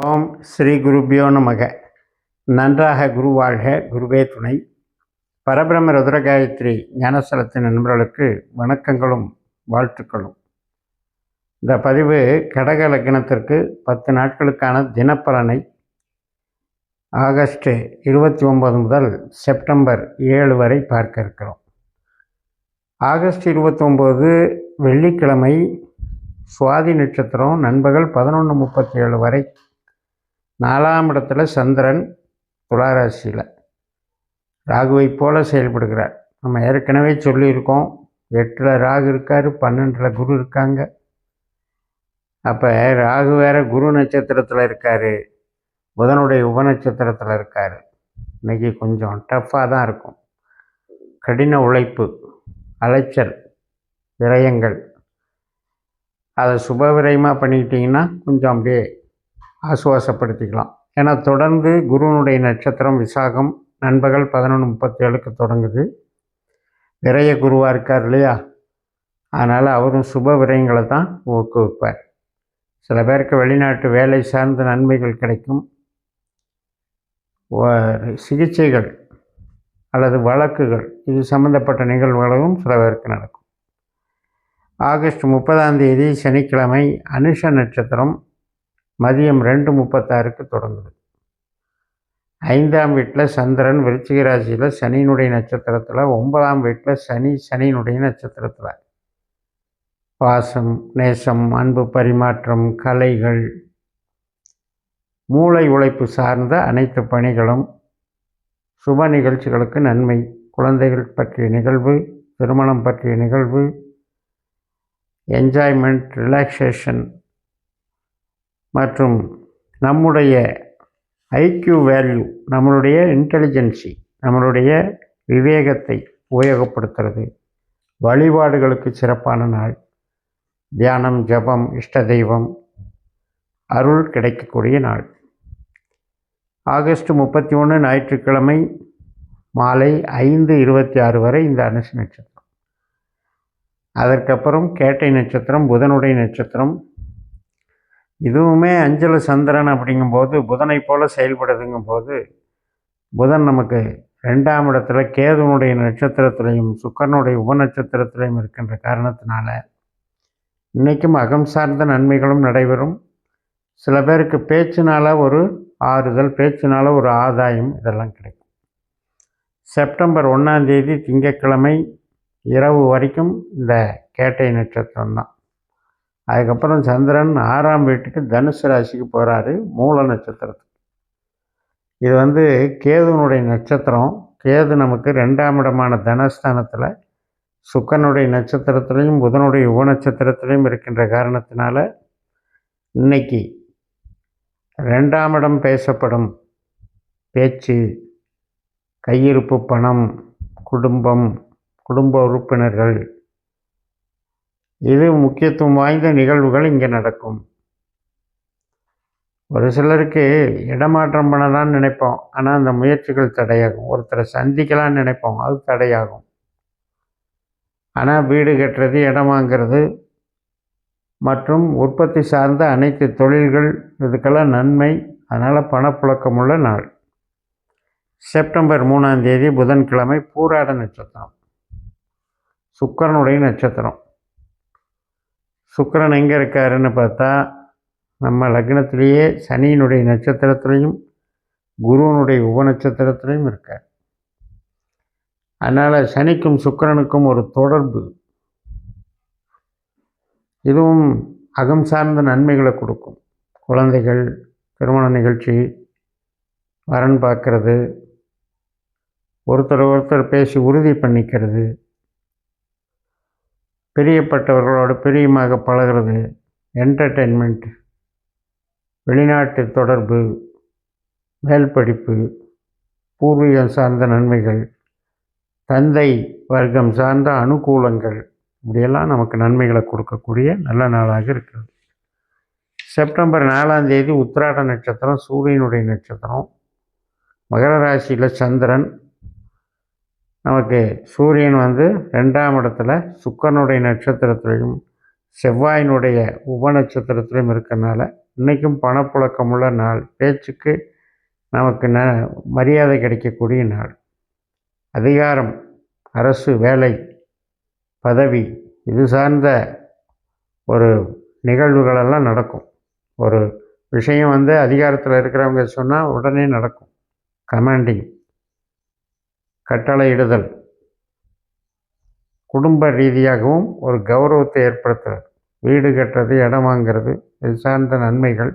ஓம் ஸ்ரீ குருபியோ நமக. நன்றாக குரு வாழ்க குருவே துணை. பரபிரம ருத்ரகாயத்ரி ஞானஸ்தலத்தின் நண்பர்களுக்கு வணக்கங்களும் வாழ்த்துக்களும். இந்த பதிவு கடக லக்னத்திற்கு பத்து நாட்களுக்கான தினப்பலனை ஆகஸ்ட் இருபத்தி ஒம்பது முதல் செப்டம்பர் ஏழு வரை பார்க்க இருக்கிறோம். ஆகஸ்ட் இருபத்தொம்போது வெள்ளிக்கிழமை சுவாதி நட்சத்திரம் நண்பகல் பதினொன்று முப்பத்தி ஏழு வரை நாலாம் இடத்துல சந்திரன் துளாராசியில். ராகுவை போல செயல்படுகிறார். நம்ம ஏற்கனவே சொல்லியிருக்கோம். எட்டில் ராகு இருக்கார் பன்னெண்டில் குரு இருக்காங்க. அப்போ ராகு வேற குரு நட்சத்திரத்தில் இருக்கார். புதனுடைய உபநட்சத்திரத்தில் இருக்கார். இன்னைக்கு கொஞ்சம் டஃப்பாக தான் இருக்கும். கடின உழைப்பு அலைச்சல் விரயங்கள். அதை சுப விரயமாக பண்ணிக்கிட்டிங்கன்னா கொஞ்சம் அப்படியே ஆசுவாசப்படுத்திக்கலாம். ஏன்னா தொடர்ந்து குருவனுடைய நட்சத்திரம் விசாகம் நண்பகல் பதினொன்று முப்பத்தேழுக்கு தொடங்குது. விரய குருவாக இருக்கார் இல்லையா? அதனால் அவரும் சுப விரயங்களை தான் ஊக்குவிப்பார். சில பேருக்கு வெளிநாட்டு வேலை சார்ந்த நன்மைகள் கிடைக்கும். சிகிச்சைகள் அல்லது வழக்குகள் இது சம்பந்தப்பட்ட நிகழ்வுகளும் சில பேருக்கு நடக்கும். ஆகஸ்ட் முப்பதாம் தேதி சனிக்கிழமை அனுஷ நட்சத்திரம் மதியம் ரெண்டு முப்பத்தாறுக்கு தொடங்குது ஐந்தாம் வீட்டில் சந்திரன் விருச்சிக ராசியில் சனியினுடைய நட்சத்திரத்தில் ஒன்பதாம் வீட்டில் சனி சனியினுடைய நட்சத்திரத்தில். பாசம் நேசம் அன்பு பரிமாற்றம் கலைகள் மூளை உழைப்பு சார்ந்த அனைத்து பணிகளும் சுப நிகழ்ச்சிகளுக்கு நன்மை குழந்தைகள் பற்றிய நிகழ்வு திருமணம் பற்றிய நிகழ்வு என்ஜாய்மெண்ட் ரிலாக்ஸேஷன் மற்றும் நம்முடைய ஐக்யூ வேல்யூ நம்மளுடைய இன்டெலிஜென்சி நம்மளுடைய விவேகத்தை உபயோகப்படுத்துறது. வழிபாடுகளுக்கு சிறப்பான நாள். தியானம் ஜபம் இஷ்ட தெய்வம் அருள் கிடைக்கக்கூடிய நாள். ஆகஸ்ட் முப்பத்தி ஒன்று ஞாயிற்றுக்கிழமை மாலை ஐந்து இருபத்தி ஆறு வரை இந்த அனுசு நட்சத்திரம். அதற்கப்புறம் கேட்டை நட்சத்திரம் புதனுடைய நட்சத்திரம் இதுவுமே அஞ்சல சந்திரன் அப்படிங்கும்போது புதனை போல் செயல்படுதுங்கும் போது புதன் நமக்கு ரெண்டாம் இடத்துல கேதுனுடைய நட்சத்திரத்திலையும் சுக்கரனுடைய உபநட்சத்திரத்திலையும் இருக்கின்ற காரணத்தினால இன்றைக்கும் அகம் சார்ந்த நன்மைகளும் நடைபெறும். சில பேருக்கு பேச்சினால் ஒரு ஆறுதல் பேச்சினால் ஒரு ஆதாயம் இதெல்லாம் கிடைக்கும். செப்டம்பர் ஒன்றாம் தேதி திங்கட்கிழமை இரவு வரைக்கும் இந்த கேட்டை நட்சத்திரம் தான் அதுக்கப்புறம் சந்திரன் ஆறாம் வீட்டுக்கு தனுசு ராசிக்கு போகிறாரு மூல நட்சத்திரத்துக்கு. இது வந்து கேதுனுடைய நட்சத்திரம். கேது நமக்கு ரெண்டாம் இடமான தனஸ்தானத்தில் சுக்கனுடைய நட்சத்திரத்துலேயும் புதனுடைய உப நட்சத்திரத்திலையும் இருக்கின்ற காரணத்தினால இன்னைக்கு ரெண்டாம் இடம் பேசப்படும். பேச்சு கையிருப்பு பணம் குடும்பம் குடும்ப உறுப்பினர்கள் இது முக்கியத்துவம் வாய்ந்த நிகழ்வுகள் இங்கே நடக்கும். ஒரு சிலருக்கு இடமாற்றம் பண்ணலாம்னு நினைப்போம். ஆனால் அந்த முயற்சிகள் தடையாகும். ஒருத்தரை சந்திக்கலாம்னு நினைப்போம். அது தடையாகும். ஆனால் வீடு கட்டுறது இடம் வாங்கிறது மற்றும் உற்பத்தி சார்ந்த அனைத்து தொழில்கள் இதுக்கெல்லாம் நன்மை. அதனால் பணப்புழக்கமுள்ள நாள். செப்டம்பர் மூணாம் தேதி புதன்கிழமை பூராட நட்சத்திரம். சுக்கரனுடைய நட்சத்திரம். சுக்கிரன் எங்கே இருக்காருன்னு பார்த்தா நம்ம லக்னத்திலேயே சனியினுடைய நட்சத்திரத்துலேயும் குருவனுடைய உபநட்சத்திரத்திலையும் இருக்கார். அதனால் சனிக்கும் சுக்கிரனுக்கும் ஒரு தொடர்பு. இதுவும் அகம் சார்ந்த நன்மைகளை கொடுக்கும். குழந்தைகள் திருமண நிகழ்ச்சி வரன் பார்க்கறது ஒருத்தர் ஒருத்தர் பேசி உறுதி பண்ணிக்கிறது பிரியப்பட்டவர்களோடு பிரியமாக பழகிறது என்டர்டெயின்மெண்ட் வெளிநாட்டு தொடர்பு மேல் படிப்பு பூர்வீகம் சார்ந்த நன்மைகள் தந்தை வர்க்கம் சார்ந்த அனுகூலங்கள் இப்படியெல்லாம் நமக்கு நன்மைகளை கொடுக்கக்கூடிய நல்ல நாளாக இருக்கிறது. செப்டம்பர் நாலாம் தேதி உத்திராட நட்சத்திரம் சூரியனுடைய நட்சத்திரம் மகர ராசியில் சந்திரன் நமக்கு சூரியன் வந்து ரெண்டாம் இடத்துல சுக்கரனுடைய நட்சத்திரத்திலையும் செவ்வாயினுடைய உப நட்சத்திரத்திலையும் இருக்கறனால இன்றைக்கும் பணப்புழக்கமுள்ள நாள். பேச்சுக்கு நமக்கு ந மரியாதை கிடைக்கக்கூடிய நாள். அதிகாரம் அரசு வேலை பதவி இது சார்ந்த ஒரு நிகழ்வுகளெல்லாம் நடக்கும். ஒரு விஷயம் வந்து அதிகாரத்தில் இருக்கிறவங்க சொன்னால் உடனே நடக்கும். கமாண்டிங். கட்டளையிடுதல். குடும்ப ரீதியாகவும் ஒரு கௌரவத்தை ஏற்படுத்துறது. வீடு கட்டுறது இடம் வாங்கிறது இது சார்ந்த நன்மைகள்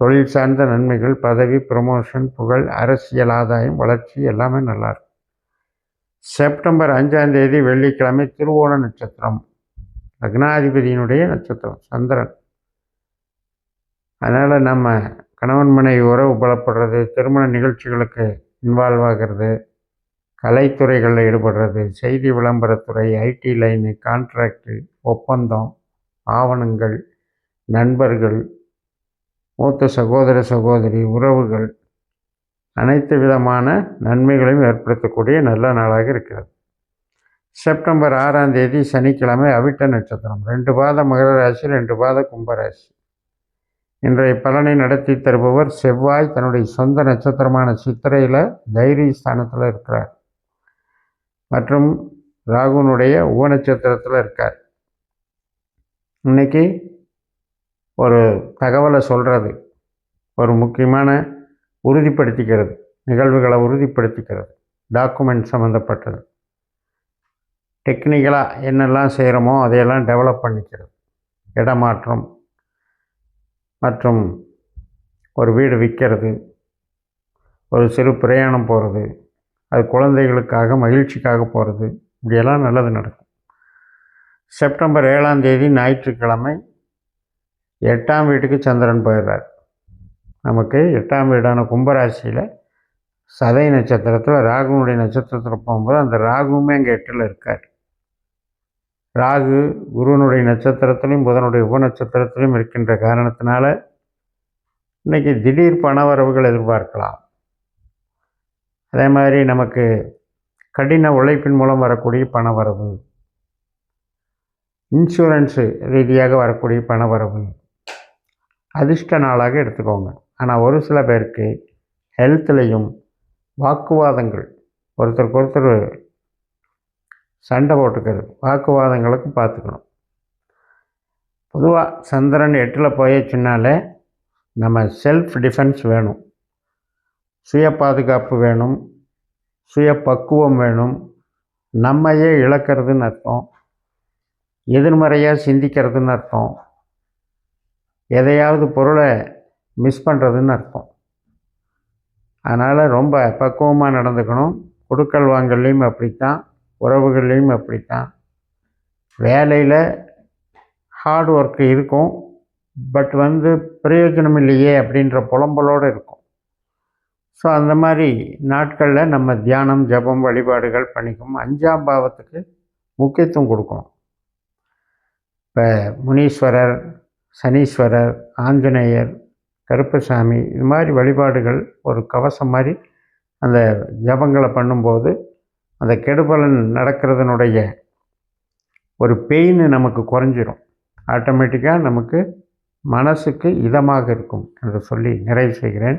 தொழில் சார்ந்த நன்மைகள் பதவி ப்ரொமோஷன் புகழ் அரசியல் ஆதாயம் வளர்ச்சி எல்லாமே நல்லாயிருக்கும் செப்டம்பர் அஞ்சாம் தேதி வெள்ளிக்கிழமை திருவோண நட்சத்திரம். லக்னாதிபதியினுடைய நட்சத்திரம் சந்திரன். அதனால் நம்ம கணவன் மனைவி உறவு பலப்படுறது திருமண நிகழ்ச்சிகளுக்கு இன்வால்வ் ஆகிறது கலைத்துறைகளில் ஈடுபடுறது செய்தி விளம்பரத்துறை ஐடி லைனு கான்ட்ராக்டு ஒப்பந்தம் ஆவணங்கள் நண்பர்கள் மூத்த சகோதர சகோதரி உறவுகள் அனைத்து விதமான நன்மைகளையும் ஏற்படுத்தக்கூடிய நல்ல நாளாக இருக்கிறது. செப்டம்பர் ஆறாம் தேதி சனிக்கிழமை அவிட்ட நட்சத்திரம். ரெண்டு பாத மகர ராசி ரெண்டு பாத கும்பராசி இன்றைய பலனை நடத்தி தருபவர் செவ்வாய் தன்னுடைய சொந்த நட்சத்திரமான சித்திரையில் தைரிய ஸ்தானத்தில் இருக்கிறார். மற்றும் ராகுனுடைய உப நட்சத்திரத்தில் இருக்கார். இன்னைக்கு ஒரு தகவலை சொல்கிறது ஒரு முக்கியமான உறுதிப்படுத்திக்கிறது நிகழ்வுகளை உறுதிப்படுத்திக்கிறது டாக்குமெண்ட் சம்மந்தப்பட்டது டெக்னிக்கலாக என்னெல்லாம் செய்கிறோமோ அதையெல்லாம் டெவலப் பண்ணிக்கிறது. இடமாற்றம் மற்றும் ஒரு வீடு விற்கிறது ஒரு சிறு பிரயாணம் போகிறது அது குழந்தைகளுக்காக மகிழ்ச்சிக்காக போகிறது இப்படியெல்லாம் நல்லது நடக்கும். செப்டம்பர் ஏழாம் தேதி ஞாயிற்றுக்கிழமை எட்டாம் வீட்டுக்கு சந்திரன் போயிடுறார். நமக்கு எட்டாம் வீடான கும்பராசியில் சதை நட்சத்திரத்தில் ராகுனுடைய நட்சத்திரத்தில் போகும்போது அந்த ராகுவுமே அங்கே எட்டில் இருக்கார். ராகு குருவனுடைய நட்சத்திரத்திலையும் புதனுடைய உப நட்சத்திரத்திலையும் இருக்கின்ற காரணத்தினால இன்றைக்கி திடீர் பணவரவுகள் எதிர்பார்க்கலாம். அதே மாதிரி நமக்கு கடின உழைப்பின் மூலம் வரக்கூடிய பணவரவு. இன்சூரன்ஸு ரீதியாக வரக்கூடிய பணவரவு. அதிர்ஷ்ட நாளாக எடுத்துக்கோங்க. ஆனால் ஒரு சில பேருக்கு ஹெல்த்லேயும் வாக்குவாதங்கள் ஒருத்தருக்கு ஒருத்தர் சண்டை போட்டுக்கிறது வாக்குவாதங்களுக்கு பார்த்துக்கணும். பொதுவாக சந்திரன் எட்டில் போயிடுச்சுனாலே நம்ம செல்ஃப் டிஃபென்ஸ் வேணும். சுய பாதுகாப்பு வேணும் சுய பக்குவம் வேணும். நம்மையே இழக்கிறதுன்னு அர்த்தம். எதிர்மறையாக சிந்திக்கிறதுன்னு அர்த்தம். எதையாவது பொருளை மிஸ் பண்ணுறதுன்னு அர்த்தம். அதனால் ரொம்ப பக்குவமாக நடந்துக்கணும். கொடுக்கல் வாங்கல்லையும் அப்படித்தான் உறவுகள்லேயும் அப்படித்தான். வேலையில் ஹார்ட் ஒர்க்கு இருக்கும். பட் வந்து பிரயோஜனம் இல்லையே அப்படின்ற புலம்பலோடு இருக்கும். ஸோ அந்த மாதிரி நாட்களில் நம்ம தியானம் ஜபம் வழிபாடுகள் பண்ணிக்கும். அஞ்சாம் பாவத்துக்கு முக்கியத்துவம் கொடுக்கணும். இப்போ முனீஸ்வரர் சனீஸ்வரர் ஆஞ்சநேயர் கருப்பசாமி இது மாதிரி வழிபாடுகள் ஒரு கவசம் மாதிரி அந்த ஜபங்களை பண்ணும்போது அந்த கெடுபலன் நடக்கிறதுனுடைய ஒரு பெயின் நமக்கு குறைஞ்சிரும். ஆட்டோமேட்டிக்காக நமக்கு மனசுக்கு இதமாக இருக்கும் என்று சொல்லி நிறைவு செய்கிறேன்.